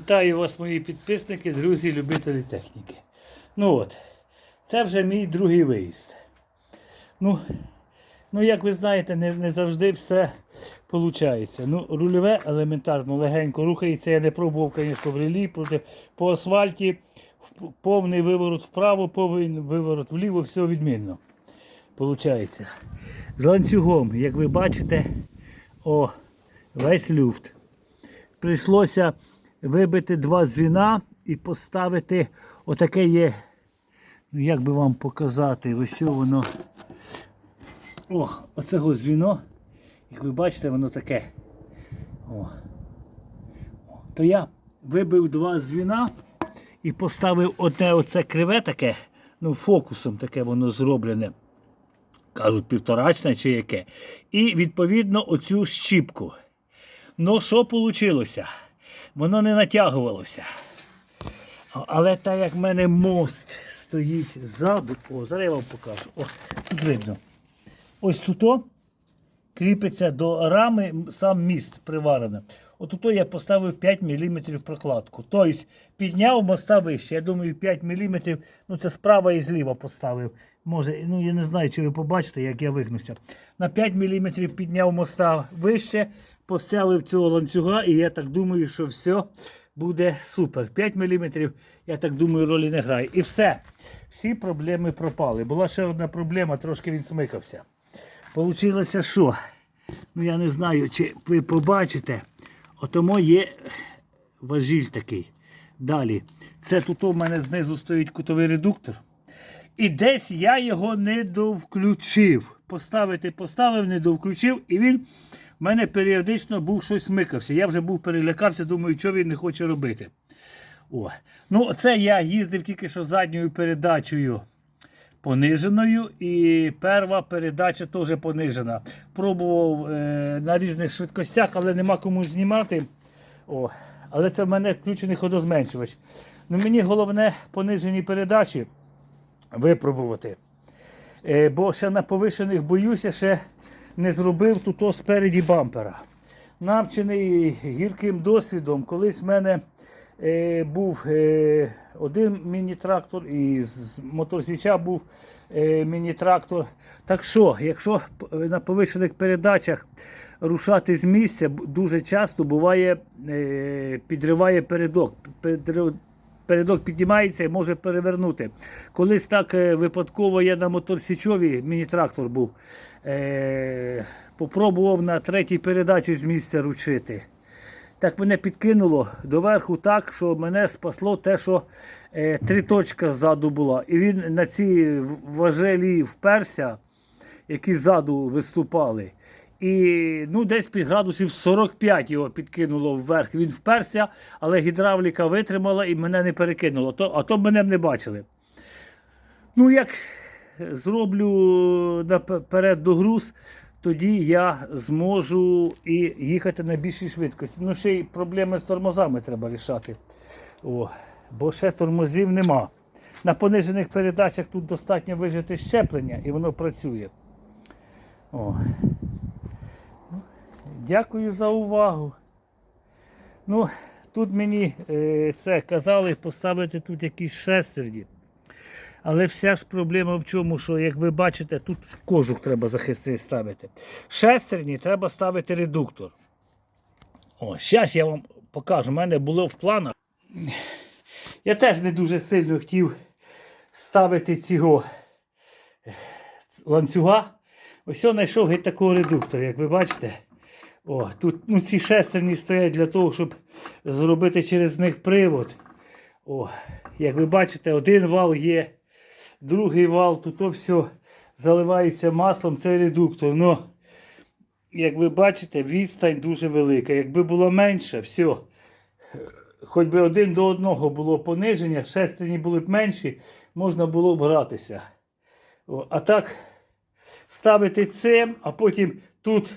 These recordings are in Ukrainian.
Вітаю вас, мої підписники, друзі, любителі техніки. Ну от, це вже мій другий виїзд. Ну, ну як ви знаєте, не, не завжди все виходить. Ну, рульове елементарно легенько рухається. Я не пробував, звісно, в релі, проти по асфальті, повний виворот вправо, повний виворот вліво, все відмінно. Получається. З ланцюгом, як ви бачите, о, весь люфт прийшлося вибити два дзвіна і поставити отаке є. Ну як би вам показати, ось воно. О, оцього дзвіно. Як ви бачите, воно таке. О. То я вибив два дзвіна і поставив одне оце криве таке, ну фокусом таке воно зроблене. Кажуть, півторачне чи яке. І відповідно оцю щіпку. Ну, що вийшло? Воно не натягувалося. Але так як в мене мост стоїть ззаду, о, зараз я вам покажу. О, тут видно. Ось тут кріпиться до рами сам міст приварений. Отут я поставив 5 мм прокладку. Тобто підняв моста вище. Я думаю, 5 мм, ну це справа і зліва поставив. Може, ну я не знаю, чи ви побачите, як я вигнуся. На 5 мм підняв моста вище, поставив цього ланцюга, і я так думаю, що все буде супер. 5 мм, я так думаю, ролі не грає. І все. Всі проблеми пропали. Була ще одна проблема, трошки він смикався. Получилося що? Ну я не знаю, чи ви побачите. Отому є важіль такий. Далі. Це тут у мене знизу стоїть кутовий редуктор. І десь я його не довключив. Поставити поставив, не довключив, і він в мене періодично був щось смикався. Я вже був перелякався, думаю, що він не хоче робити. О. Ну, це я їздив тільки що задньою передачею пониженою, і перша передача теж понижена. Пробував е, на різних швидкостях, але нема кому знімати. О, але це в мене включений ходозменшувач. Ну, мені головне понижені передачі випробувати. Е, бо ще на повишених боюся, ще не зробив тут спереді бампера. Навчений гірким досвідом, колись в мене е, був е, один міні-трактор і з мотосвіча був е, міні-трактор. Так що, якщо на повишених передачах рушати з місця, дуже часто буває, е, підриває передок. Передок піднімається і може перевернути. Колись так е, випадково я на моторсічові, міні-трактор був. Е, попробував на третій передачі з місця ручити. Так мене підкинуло доверху так, що мене спасло те, що е, три точка ззаду була. І він на ці важелі вперся, які ззаду виступали. І ну, десь під градусів 45 його підкинуло вверх. Він вперся, але гідравліка витримала і мене не перекинуло. То, а то б мене б не бачили. Ну, як зроблю наперед догруз, тоді я зможу і їхати на більшій швидкості. Ну, ще й проблеми з тормозами треба рішати. О, бо ще тормозів нема. На понижених передачах тут достатньо вижити щеплення і воно працює. О. Дякую за увагу. Ну, тут мені е, це казали поставити тут якісь шестерні. Але вся ж проблема в чому, що, як ви бачите, тут кожух треба захисти ставити. Шестерні треба ставити редуктор. О, зараз я вам покажу. У мене було в планах. Я теж не дуже сильно хотів ставити цього е, ланцюга. Ось я знайшов такого редуктора, як ви бачите. О, тут ну, ці шестерні стоять для того, щоб зробити через них привод. О, як ви бачите, один вал є, другий вал, тут все заливається маслом, це редуктор. Ну, як ви бачите, відстань дуже велика. Якби було менше, все. Хоч би один до одного було пониження, шестерні були б менші, можна було б гратися. О, а так ставити цим, а потім тут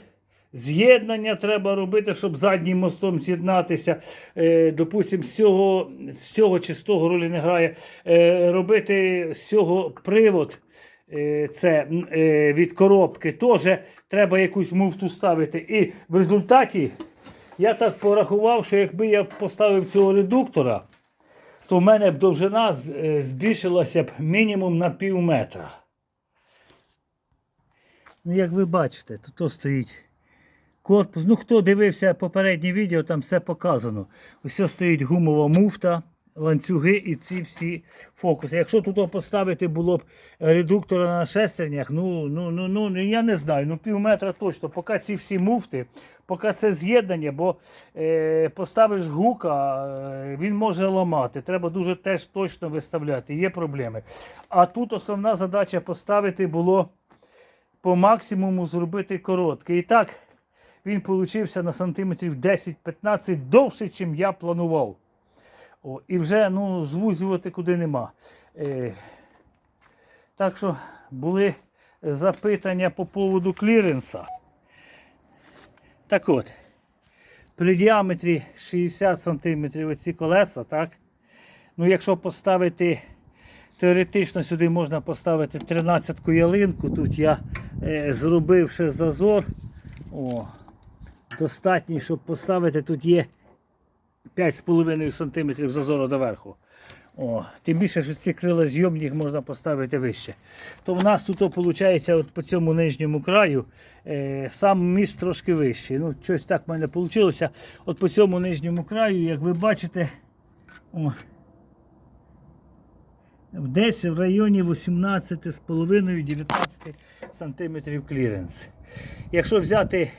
з'єднання треба робити, щоб заднім мостом з'єднатися. Е, допустим, з цього, з цього чи з того ролі не грає. Е, робити з цього привод. е, Це е, від коробки теж треба якусь муфту ставити. І в результаті Я так порахував, що якби я поставив цього редуктора, то в мене б довжина е, збільшилася б мінімум на пів метра. Ну, як ви бачите, то, то стоїть корпус. Ну, хто дивився попереднє відео, там все показано. Ось стоїть гумова муфта, ланцюги і ці всі фокуси. Якщо тут поставити було б редуктора на шестернях, ну, ну, ну, ну, ну, я не знаю, ну пів метра точно, поки ці всі муфти, поки це з'єднання, бо е, поставиш гука, е, він може ламати. Треба дуже теж точно виставляти, є проблеми. А тут основна задача поставити було по максимуму зробити короткий. І так, він получився на сантиметрів 10-15 довше, ніж я планував. О, і вже ну, звузювати куди нема. Е, так що були запитання по поводу кліренса. Так от, при діаметрі 60 см оці колеса, так? Ну, якщо поставити, теоретично сюди можна поставити 13-ку ялинку. Тут я е, зробив ще зазор. О, достатній, щоб поставити. Тут є 5,5 см зазору доверху. О, тим більше, що ці крила зйомні їх можна поставити вище. То в нас тут виходить от по цьому нижньому краю е, сам міст трошки вищий. Ну, щось так в мене вийшло. От по цьому нижньому краю, як ви бачите, о, десь в районі 18,5-19 см кліренс. Якщо взяти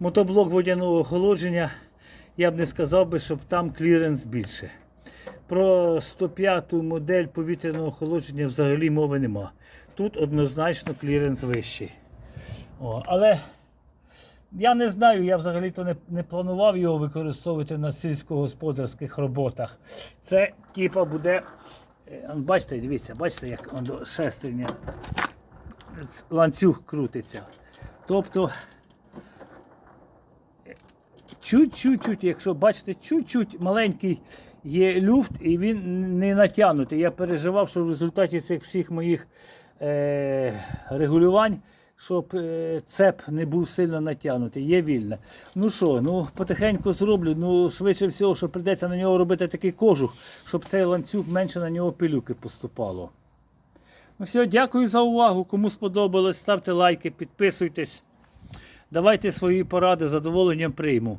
мотоблок водяного охолодження, я б не сказав би, щоб там кліренс більше. Про 105 модель повітряного охолодження взагалі мови нема. Тут однозначно кліренс вищий. О, але я не знаю, я взагалі-то не, не планував його використовувати на сільськогосподарських роботах. Це типа буде. е, Бачите, дивіться, бачите, як шестерня ланцюг крутиться. Тобто чуть-чуть, якщо бачите, чуть-чуть маленький є люфт, і він не натягнутий. Я переживав, що в результаті цих всіх моїх е, регулювань, щоб е, цеп не був сильно натягнутий. Є вільне. Ну що, ну потихеньку зроблю. Ну, швидше всього, що прийдеться на нього робити такий кожух, щоб цей ланцюг менше на нього пилюки поступало. Ну все, дякую за увагу. Кому сподобалось, ставте лайки, підписуйтесь. Давайте свої поради задоволенням прийму.